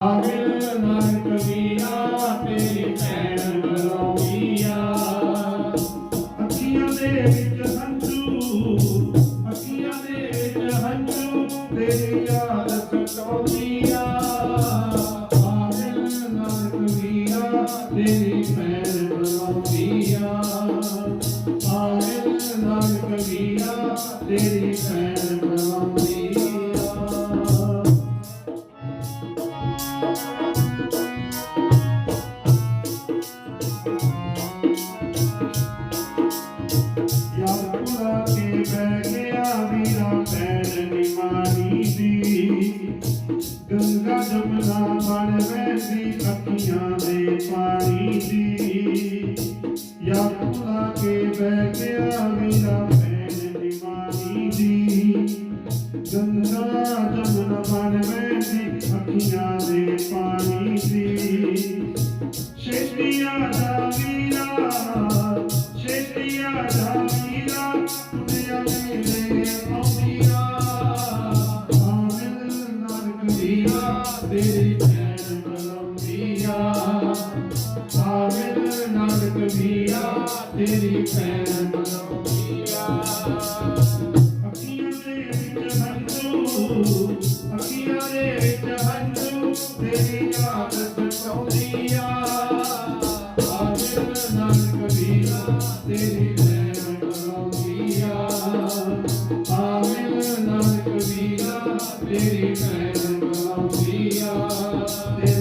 ਆਵਿਲ ਨਾਨਕ ਕਬੀਰਾ ਤੇਰੀ ਭੈਣ ਬਲਾਉਣੀਆ ਅੱਖੀਆਂ ਦੇ ਵਿੱਚ ਹੰਝੂ, ਅੱਖੀਆਂ ਦੇ ਵਿੱਚ ਹੰਝੂ, ਤੇਰੀ ਯਾਦ ਸਤਾਉਂਦੀਆ ਆਵਿਲ ਨਾਨਕ ਕਬੀਰਾ ਤੇਰੀ ਭੈਣ ਬਲਾਉਣੀਆ ਆਵਿਲ ਨਾਨਕ ਕਬੀਰਾ ਤੇਰੀ ਭੈਣ ਬਲਾਉਣੀਆ ਯਾਦ ਕੇ ਬਹਿ ਗਿਆ, ਵੀਰਾ ਭੈਣ ਨਿਮਾਨੀ ਦੀ। ਗੰਗਾ ਜਮਨਾ ਬਣ ਵਹਿੰਦੀ ਅੱਖੀਆਂ ਦੇ ਪਾਣੀ ਦੀ। ਯਾਦ ਕੇ ਬਹਿ ਗਿਆ, ਵੀਰਾ ਭੈਣ ਨਿਮਾਨੀ ਦੀ। ਗੰਗਾ ਜਮਨਾ ਬਣ ਵਹਿੰਦੀ ਅੱਖੀਆਂ ਦੇ ਪਾਣੀ ਦੀ। ਤੇਰੀ ਭੈਣ ਬਲੰਦੀਆਂ ਤੇਰੀ ਭੈਣ ਅੱਖੀਆਂ ਦੇ ਵਿੱਚ ਹੰਝੂ ਅੱਖੀਆਂ ਦੇ ਵਿੱਚ ਹੰਝੂ ਤੇਰੀ ਯਾਦ ਸਤਾਉਂਦੀ ਆ ਆਵਿਲ ਨਾਨਕ ਵੀਰਾ ਤੇਰੀ ਭੈਣ ਬਲਾਉਂਦੀ ਆ ਨਾਨਕ ਵੀਰਾ ਤੇਰੀ ਭੈਣ Maria.